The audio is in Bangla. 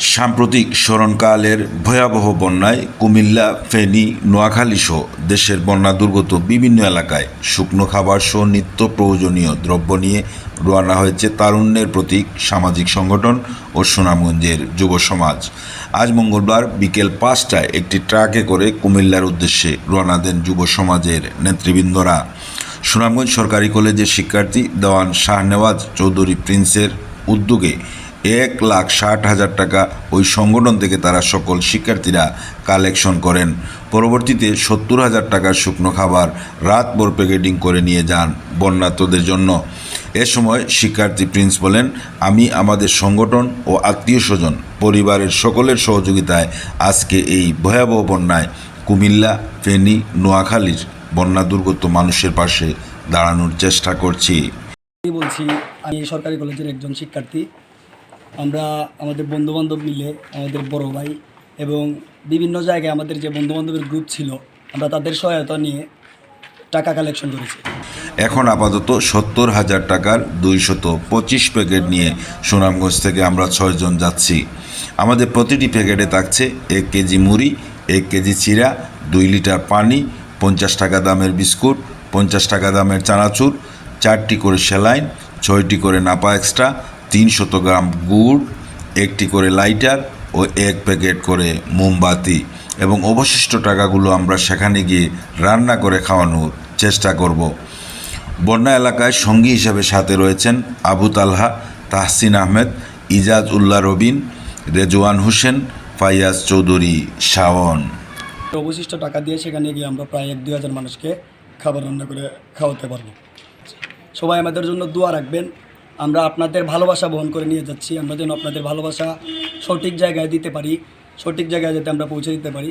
সাম্প্রতিক স্মরণকালের ভয়াবহ বন্যায় কুমিল্লা, ফেনী, নোয়াখালী সহ দেশের বন্যা দুর্গত বিভিন্ন এলাকায় শুকনো খাবার সহ নিত্য প্রয়োজনীয় দ্রব্য নিয়ে রওনা হয়েছে তারুণ্যের প্রতীক সামাজিক সংগঠন ও সুনামগঞ্জের যুব সমাজ। আজ মঙ্গলবার বিকেল পাঁচটায় একটি ট্রাকে করে কুমিল্লার উদ্দেশ্যে রওনা দেন যুব সমাজের নেতৃবৃন্দরা। সুনামগঞ্জ সরকারি কলেজের শিক্ষার্থী দেওয়ান শাহনেওয়াজ চৌধুরী প্রিন্সের উদ্যোগে এক লাখ ষাট হাজার টাকা ওই সংগঠন থেকে তারা সকল শিক্ষার্থীরা কালেকশন করেন। পরবর্তীতে সত্তর হাজার টাকার শুকনো খাবার রাতভর প্যাকেটিং করে নিয়ে যান বন্যার্তদের জন্য। এ সময় শিক্ষার্থী প্রিন্স বলেন, আমি আমাদের সংগঠন ও আত্মীয় স্বজন, পরিবারের সকলের সহযোগিতায় আজকে এই ভয়াবহ বন্যায় কুমিল্লা, ফেনী, নোয়াখালীর বন্যা দুর্গত মানুষের পাশে দাঁড়ানোর চেষ্টা করছি। বলছি আমি সরকারি কলেজের একজন শিক্ষার্থী। আমরা আমাদের বন্ধুবান্ধব মিলে আমাদের বড় ভাই এবং বিভিন্ন জায়গায় আমাদের যে বন্ধুবান্ধবের গ্রুপ ছিল, আমরা তাদের সহায়তা নিয়ে টাকা কালেকশন করেছি। এখন আপাতত সত্তর হাজার টাকার দুইশত পঁচিশ প্যাকেট নিয়ে সুনামগঞ্জ থেকে আমরা ছয়জন যাচ্ছি। আমাদের প্রতিটি প্যাকেটে থাকছে এক কেজি মুড়ি, এক কেজি চিরা, দুই লিটার পানি, পঞ্চাশ টাকা দামের বিস্কুট, পঞ্চাশ টাকা দামের চানাচুর, চারটি করে সেলাইন ছয়টি করে নাপা এক্সট্রা তিনশত গ্রাম গুড়, একটি করে লাইটার ও এক প্যাকেট করে মোমবাতি এবং অবশিষ্ট টাকাগুলো আমরা সেখানে গিয়ে রান্না করে খাওয়ানোর চেষ্টা করব। বন্যা এলাকায় সঙ্গী হিসেবে সাথে রয়েছেন আবু তালহা, তাহসিন আহমেদ, ইজাজ উল্লাহ রবিন, রেজওয়ান হোসেন, ফাইয়াজ চৌধুরী, শাওন। অবশিষ্ট টাকা দিয়ে সেখানে গিয়ে আমরা প্রায় এক দুই হাজার মানুষকে খাবার রান্না করে খাওয়াতে পারব। সবাই আমাদের জন্য দোয়া রাখবেন। আমরা আপনাদের ভালোবাসা বহন করে নিয়ে যাচ্ছি। আমরা যেন আপনাদের ভালোবাসা সঠিক জায়গায় দিতে পারি, সঠিক জায়গায় যাতে আমরা পৌঁছে দিতে পারি।